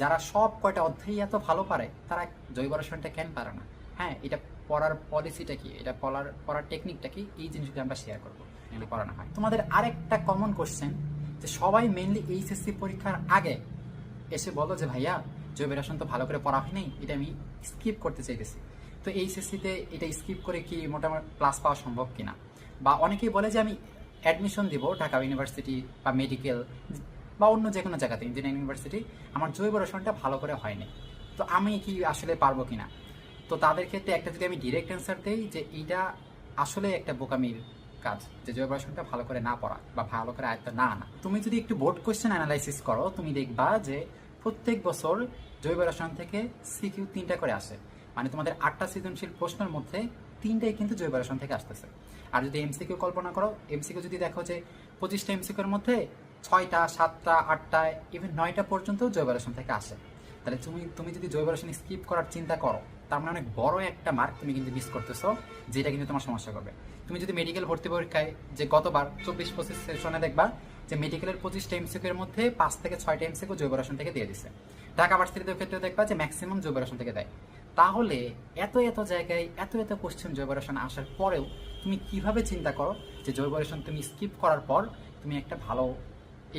যারা সব কয়টা অধ্যায় এত ভালো পারে, তারা জৈব রসায়নটা কেন পারে না? হ্যাঁ এটা পড়ার পলিসিটা কি? এটা পড়ার পড়ার টেকনিকটা কি? এই জিনিসগুলো আমরা শেয়ার করব এগুলো পড়ানো হয়। তোমাদের আরেকটা কমন কোশ্চেন যে সবাই মেনলি এইচএসসি পরীক্ষার আগে এসে বলো যে, ভাইয়া, জৈব রসায়ন তো ভালো করে পড়া হয়নি, এটা আমি স্কিপ করতে চাইতেছি। তো এইচএসসিতে এটা স্কিপ করে কি মোটামুটি প্লাস পাওয়া সম্ভব কিনা? বা অনেকেই বলে যে, আমি অ্যাডমিশন দিব ঢাকা ইউনিভার্সিটি বা মেডিকেল বা অন্য যে কোনো জায়গাতে ইঞ্জিনিয়ারিং ইউনিভার্সিটি আমার জৈব রসায়নটা ভালো করে হয়নি। তো আমি কি আসলে পারব কিনা? তো তাদের ক্ষেত্রে একটা যদি আমি ডিরেক্ট অ্যান্সার দিই যে এইটা আসলে একটা বোকামির কাজ, যে জৈব রসায়নটা ভালো করে না পড়া বা ভালো করে আয়ত্ত না আনা। তুমি যদি একটু বোর্ড কোয়েশ্চেন অ্যানালাইসিস করো, তুমি দেখবা যে প্রত্যেক বছর জৈব রসায়ন থেকে সিকিউ তিনটা করে আসে। মানে তোমাদের আটটা সৃজনশীল প্রশ্নের মধ্যে তিনটাই কিন্তু জৈব রসায়ন থেকে আসতেছে। আর যদি এমসিকিউ কল্পনা করো এমসিকিউ যদি দেখো যে পঁচিশটা এমসিকিউর মধ্যে ছয়টা, সাতটা, আটটা ইভেন নয়টা পর্যন্ত জৈব রসায়ন থেকে আসে। তাহলে তুমি তুমি যদি জৈব রসায়ন স্কিপ করার চিন্তা করো, তার মানে অনেক বড় একটা মার্ক তুমি কিন্তু মিস করতেছো, যেটা কিন্তু তোমার সমস্যা করবে। তুমি যদি মেডিকেল ভর্তি পরীক্ষায় যে গতবার চব্বিশ পঁচিশ সেশনে দেখবা, যে মেডিকেলের পঁচিশটা এমসিকিউ এর মধ্যে পাঁচ থেকে ছয়টা এমসিকিউ জৈব রসায়ন থেকে দিয়ে দিছে। ঢাকা ভার্সিটিদের ক্ষেত্রে দেখবা যে ম্যাক্সিমাম জৈব রসায়ন থেকে দেয়। তাহলে এত এত জায়গায় এত এত কোশ্চেন জৈব রসায়ন আসার পরেও তুমি কীভাবে চিন্তা করো যে জৈব রসায়ন তুমি স্কিপ করার পর তুমি একটা ভালো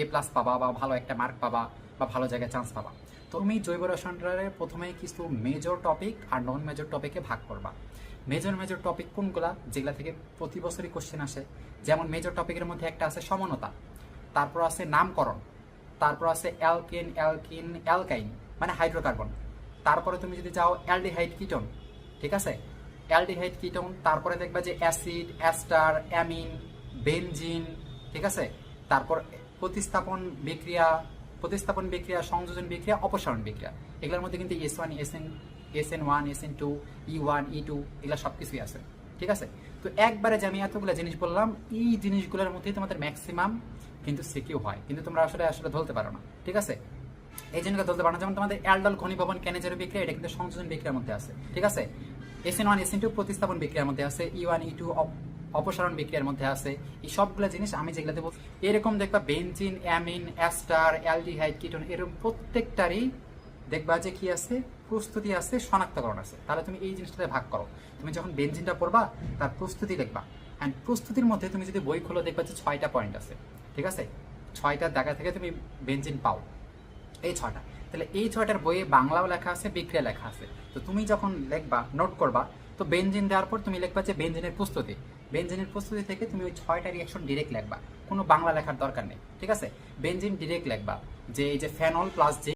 এ প্লাস পাবা বা ভালো একটা মার্ক পাবা বা ভালো জায়গায় চান্স পাবা। তুমি জৈব রসায়নটারে প্রথমে কিছু মেজর টপিক আর নন মেজর টপিকে ভাগ করবা। মেজর মেজর টপিক কোনগুলা? যেগুলা থেকে প্রতি বছরই কোশ্চেন আসে। যেমন মেজর টপিকের মধ্যে একটা আছে সমানতা, তারপর আছে নামকরণ, তারপর আছে অ্যালকিন অ্যালকিন অ্যালকাইন মানে হাইড্রোকার্বন তারপরে তুমি যদি যাও অ্যালডিহাইড কিটন ঠিক আছে? অ্যালডিহাইড কিটন তারপরে দেখবা যে অ্যাসিড অ্যাস্টার অ্যামিন বেনজিন ঠিক আছে? তারপর প্রতিস্থাপন বিক্রিয়া প্রতিস্থাপন বিক্রিয়া, সংযোজন বিক্রিয়া, অপসারণ বিক্রিয়া। এগুলোর মধ্যে কিন্তু S one S N S N one S N two E one E two এগুলো সব কিছুই আছে। ঠিক আছে? তো একবারে যে আমি এতগুলো জিনিস বললাম, এই জিনিসগুলোর মধ্যেই তোমাদের ম্যাক্সিমাম কিন্তু সিকিউ হয়। কিন্তু তোমরা আসলে আসলে ধরতে পারো না। ঠিক আছে? এই জিনিসগুলো ধরতে পারো না। যেমন তোমাদের অ্যালডল ঘনীভবন ক্যানেজারি বিক্রিয়া, এটা কিন্তু সংযোজন বিক্রিয়ার মধ্যে আছে। ঠিক আছে? S N one S N two প্রতিস্থাপন বিক্রিয়ার মধ্যে আছে। ই ওয়ান ই টু অপসারণ বিক্রিয়ার মধ্যে আছে। এই সবগুলো জিনিস আমি যেগুলো দেবো, এরকম দেখবা benzene, amine, ester, aldehyde, ketone, এরকম প্রত্যেকটারই দেখবা যে কি আছে, প্রস্তুতি আছে, শনাক্তকরণ আছে। তাহলে তুমি এই জিনিসটাতে ভাগ করো। তুমি যখন বেনজিনটা পড়বা, তার প্রস্তুতি দেখবা। অ্যান্ড প্রস্তুতির মধ্যে তুমি যদি বই খোলো, দেখবা যে ছয়টা পয়েন্ট আছে। ঠিক আছে? ছয়টার জায়গা থেকে তুমি বেনজিন পাও। এই ছয়টা। তাহলে এই ছয়টার বইয়ে বাংলাও লেখা আছে বিক্রিয়া লেখা আছে। তো তুমি যখন লিখবা, নোট করবা, তো বেনজিন দেওয়ার পর তুমি লিখবা যে বেনজিনের প্রস্তুতি। বেনজিনের প্রস্তুতি থেকে তুমি ওই ছয়টা রিয়াকশন ডিরেক্ট লেখবা। কোনো বাংলা লেখার দরকার নেই, ঠিক আছে? বেঞ্জিন ডিরেক্ট লেখবা যে এই যে ফেনল প্লাস যে